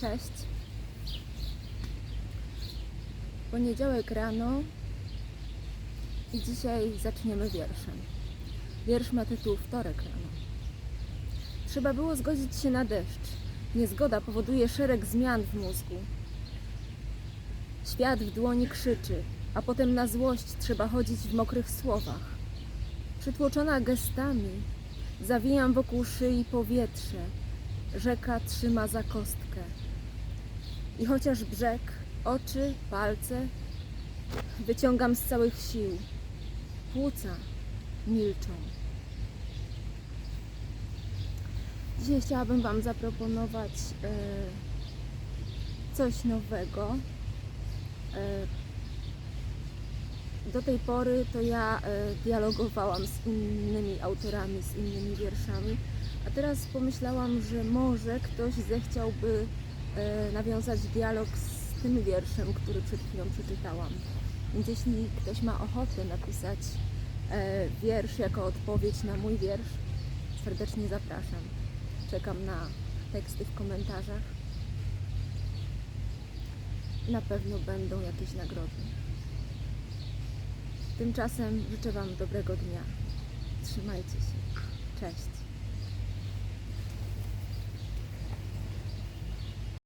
Cześć. Poniedziałek rano i dzisiaj zaczniemy wierszem. Wiersz ma tytuł Wtorek rano. Trzeba było zgodzić się na deszcz. Niezgoda powoduje szereg zmian w mózgu. Świat w dłoni krzyczy, a potem na złość trzeba chodzić w mokrych słowach. Przytłoczona gestami, zawijam wokół szyi powietrze. Rzeka trzyma za kostkę. I chociaż brzeg, oczy, palce wyciągam z całych sił, płuca milczą. Dzisiaj chciałabym Wam zaproponować e, coś nowego. E, do tej pory to ja e, dialogowałam z innymi autorami, z innymi wierszami, a teraz pomyślałam, że może ktoś zechciałby nawiązać dialog z tym wierszem, który przed chwilą przeczytałam. Więc jeśli ktoś ma ochotę napisać e, wiersz jako odpowiedź na mój wiersz, serdecznie zapraszam. Czekam na teksty w komentarzach. Na pewno będą jakieś nagrody. Tymczasem życzę Wam dobrego dnia. Trzymajcie się. Cześć.